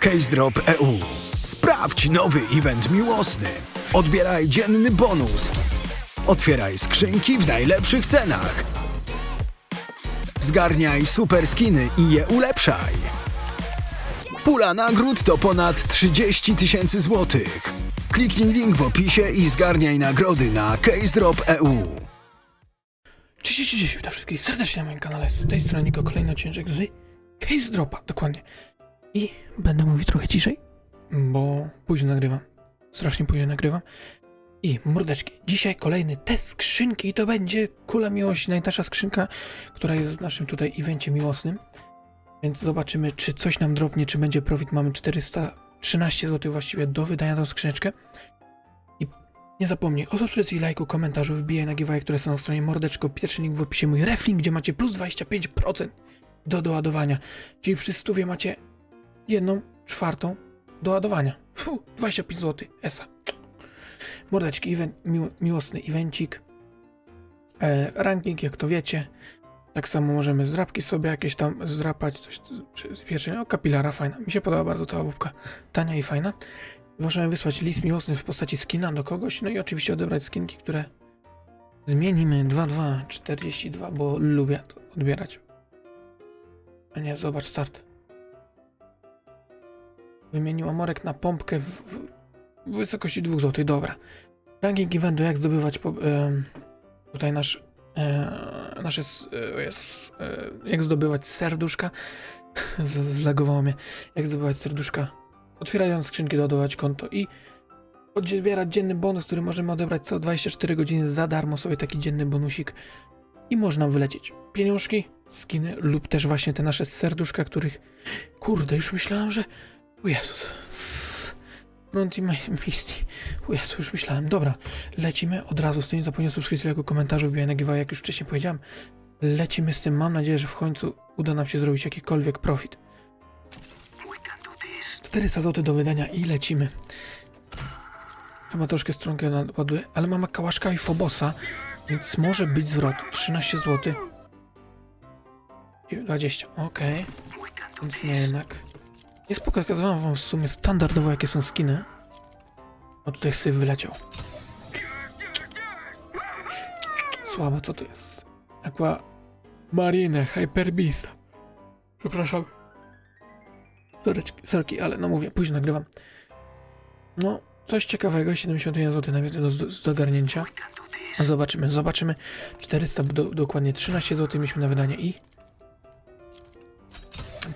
Case Drop EU. Sprawdź nowy event miłosny. Odbieraj dzienny bonus. Otwieraj skrzynki w najlepszych cenach. Zgarniaj super skiny i je ulepszaj. Pula nagród to ponad 30 tysięcy złotych. Kliknij link w opisie i zgarniaj nagrody na Case Drop E EU. Cześć, cześć, cześć, witam wszystkich serdecznie na moim kanale. Z tej strony Niko, kolejny odcinek z Case Dropa, dokładnie. I będę mówił trochę ciszej, bo późno nagrywam. Strasznie późno nagrywam. I mordeczki, dzisiaj kolejny test skrzynki i to będzie Kula Miłości, najtańsza skrzynka, która jest w naszym tutaj evencie miłosnym. Więc zobaczymy, czy coś nam dropnie, czy będzie profit. Mamy 413 zł właściwie do wydania tą skrzyneczkę. Nie zapomnij o subskrypcji, lajku, komentarzu, wbijaj na giveaway, które są na stronie mordeczko, pierwszy link w opisie, mój reflink, gdzie macie plus 25% do doładowania. Czyli przy stówie macie jedną czwartą do ładowania. Fu, 25 zł, esa. Mordeczki, event, mił, miłosny evencik. E, ranking, jak to wiecie. Tak samo możemy zdrapki sobie jakieś tam zdrapać, coś pieczenia. O, kapilara, fajna. Mi się podoba bardzo ta ławówka. Tania i fajna. Możemy wysłać list miłosny w postaci skina do kogoś, no i oczywiście odebrać skinki, które zmienimy 2242, bo lubię to odbierać. A nie, zobacz, start. Wymienił Amorek na pompkę w, w, wysokości 2 zł, dobra. Ranking eventu, jak zdobywać po, em, tutaj nasz e, nasze, e, Jezus, e, jak zdobywać serduszka, zlagowało mnie, jak zdobywać serduszka? Otwierając skrzynki, doładować konto i odbierać dzienny bonus, który możemy odebrać co 24 godziny za darmo, sobie taki dzienny bonusik. I można wylecieć. Pieniążki, skiny lub też właśnie te nasze serduszka, których kurde, już myślałem, że o Jezus Front Misty. O Jezu, już myślałem. Dobra, lecimy od razu z tym. Nie zapomnij o subskrypcji, jako komentarzu, wbijaj na giveaway, jak już wcześniej powiedziałem. Lecimy z tym. Mam nadzieję, że w końcu uda nam się zrobić jakikolwiek profit. 400 zł do wydania i lecimy. Chyba troszkę stronkę naładuję, ale mamy Kałaszka i Fobosa, więc może być zwrot. 13 zł. 20, okej. Więc nie jednak. Jest pokazywałem wam w sumie standardowo jakie są skiny. O tutaj syf wyleciał. Słabo, co to jest? Aqua Marine Hyper Beast. Przepraszam. Sorki, ale no mówię, później nagrywam. No, coś ciekawego, 71 zł na więcej do, do, do ogarnięcia. Zobaczymy, zobaczymy. 400, do, dokładnie 13 zł mieliśmy na wydanie i...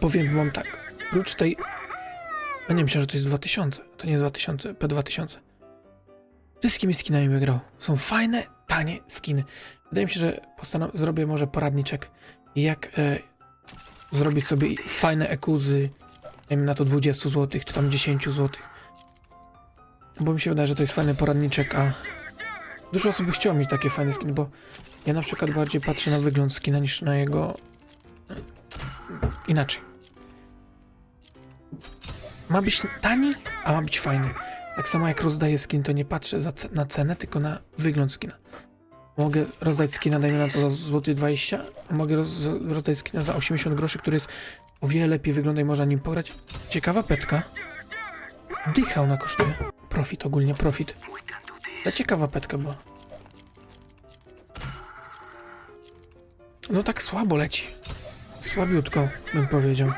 Powiem wam tak, prócz tej... A nie, myślę, że to jest 2000, to nie jest 2000, P2000. Wszystkimi skinami wygrał. Są fajne, tanie skiny. Wydaje mi się, że zrobię może poradniczek, jak e, zrobić sobie fajne ekuzy, dajmy na to 20 zł, czy tam 10 zł. Bo mi się wydaje, że to jest fajny poradniczek, a dużo osób by chciało mieć takie fajne skiny, bo ja na przykład bardziej patrzę na wygląd skina niż na jego... Inaczej. Ma być tani, a ma być fajny. Tak samo jak rozdaję skin, to nie patrzę na cenę, tylko na wygląd skina. Mogę rozdać skina, dajmy na to za złoty 20, a mogę roz, rozdać skina za 80 groszy, który jest o wiele lepiej wygląda i można nim pograć. Ciekawa petka. Dycha ona kosztuje. Profit ogólnie, profit. Ale ciekawa petka była. No tak słabo leci. Słabiutko, bym powiedział.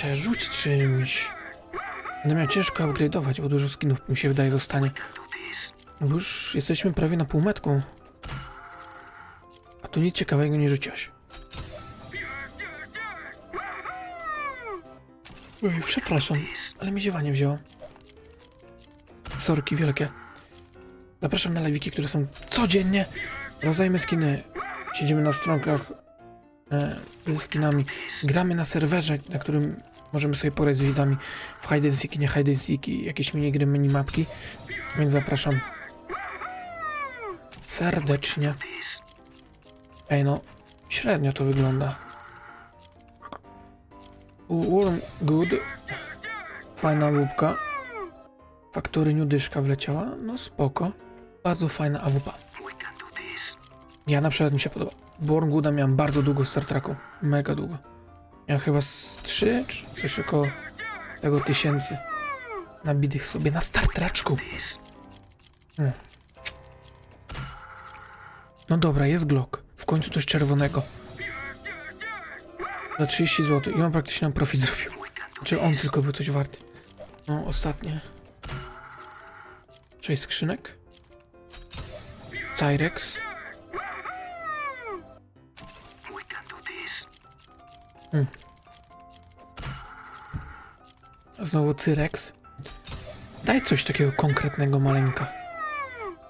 Kurczę, rzuć czymś. Będę miał ciężko upgrade'ować, bo dużo skinów mi się wydaje zostanie. Bo już jesteśmy prawie na półmetku. A tu nic ciekawego nie rzuciłaś. Oj, przepraszam, ale mi ziewanie wzięło. Sorki wielkie. Zapraszam na lewiki, które są codziennie. Rozdajemy skiny. Siedzimy na stronkach e, ze skinami. Gramy na serwerze, na którym możemy sobie pograć z widzami w hide and seeki, nie hide and seeki, jakieś minigry, minimapki. Więc zapraszam. Serdecznie. Ej no, średnio to wygląda. Worm good. Fajna łupka. Faktory dyszka wleciała. No spoko. Bardzo fajna AWP. Ja na przykład mi się podoba. Born Gooda miałem bardzo długo w Star Treku. Mega długo. Miałem chyba z 3 czy coś około tego tysięcy. Nabitych sobie na Star Treczku. Hmm. No dobra, jest Glock. W końcu coś czerwonego. Za 30 zł. I on praktycznie nam profit zrobił. Czy on tylko był coś warty? No, ostatnie. 6 skrzynek. Cyrex. Hmm. Znowu Cyrex. Daj coś takiego konkretnego, maleńka.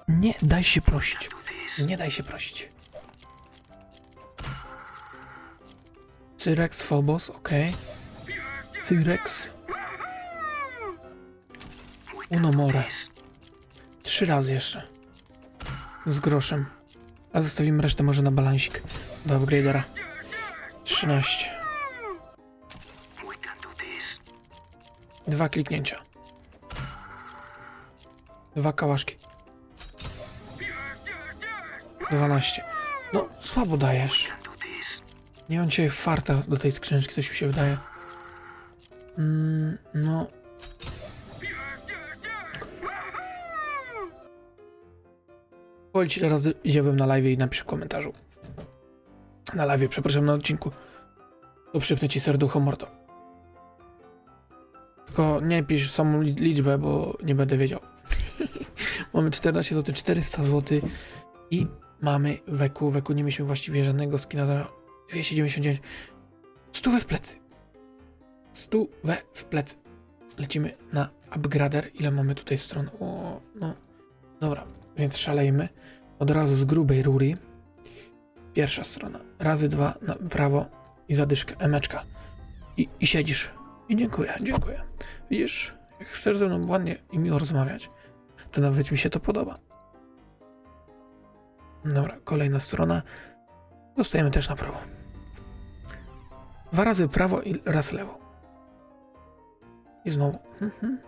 Nie daj się prosić. Nie daj się prosić. Cyrex, Phobos, ok. Cyrex. Unomore. Trzy razy jeszcze. Z groszem. A zostawimy resztę może na balansik. Do upgradera. 13. Dwa kliknięcia. Dwa kałaszki. 12. No, słabo dajesz. Nie mam dzisiaj farta do tej skrzyneczki, coś mi się wydaje. Mm, no. Powiedz ile razy ziełem na live i napisz w komentarzu. Na live, przepraszam, na odcinku. To przypnę ci serducho mordo. Tylko nie pisz samą li- liczbę, bo nie będę wiedział. mamy 14 zł, 400 zł i mamy weku. Weku nie mieliśmy właściwie żadnego skina za 299. Stówę w plecy. Stówę w plecy. Lecimy na upgrader. Ile mamy tutaj stron? O, no. Dobra, więc szalejmy. Od razu z grubej rury. Pierwsza strona. Razy dwa na prawo i zadyszkę. Emeczka. I, I siedzisz. I dziękuję, dziękuję. Widzisz, jak chcesz ze mną ładnie i miło rozmawiać, to nawet mi się to podoba. Dobra, kolejna strona. Dostajemy też na prawo. Dwa razy prawo i raz lewo. I znowu. Mhm,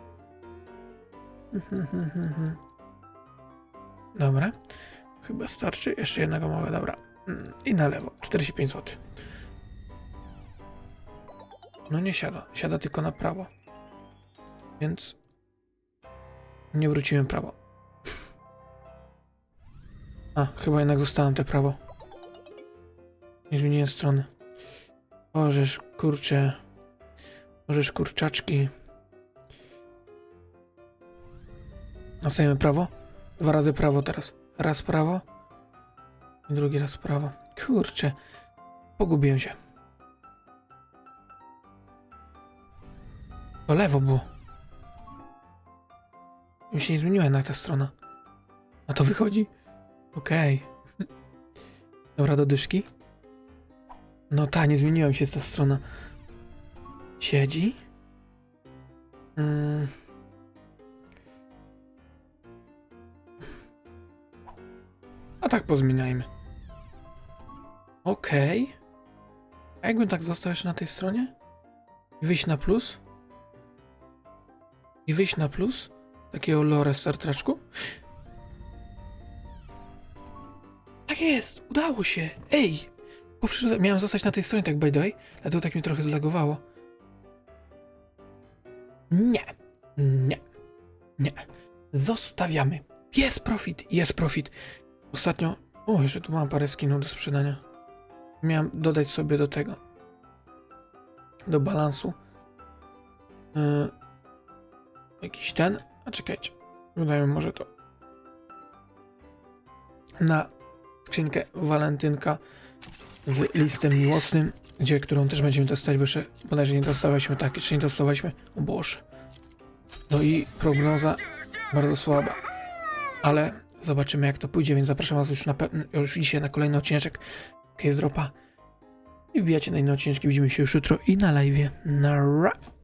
mhm, mhm. Dobra. Chyba starczy. Jeszcze jednego mogę, dobra. Mm, I na lewo. 45 zł. No nie siada. Siada tylko na prawo. Więc nie wróciłem prawo. A, chyba jednak zostałem te prawo. Nie zmieniłem strony. Możesz, kurczę. Możesz, kurczaczki. Nastajemy prawo? Dwa razy prawo teraz. Raz prawo. I drugi raz prawo. Kurczę. Pogubiłem się. To lewo było. Już się nie zmieniła jednak ta strona. A to wychodzi? Okej. Dobra, do dyszki. No ta, nie zmieniła mi się ta strona. Siedzi. Mm. A tak pozmieniajmy. Okej. A jakbym tak został jeszcze na tej stronie? Wyjść na plus? I wyjść na plus? Takiego lore startraczku? Tak jest! Udało się! Ej! Bo miałem zostać na tej stronie tak by the way, dlatego tak mnie trochę zlagowało. Nie. Nie. Nie. Zostawiamy. Jest profit, jest profit. Ostatnio... O, jeszcze tu mam parę skinów do sprzedania. Miałem dodać sobie do tego. Do balansu. Yy, jakiś ten. A czekajcie. Dodajmy może to. Na skrzynkę walentynka z listem miłosnym, gdzie, którą też będziemy dostać, bo jeszcze bodajże nie dostawaliśmy, tak, jeszcze nie dostawaliśmy. O Boże. No i prognoza bardzo słaba. Ale zobaczymy jak to pójdzie, więc zapraszam was już na już dzisiaj na kolejny odcinek Case Dropa. I wbijacie na inne odcinki, widzimy się już jutro i na live. Na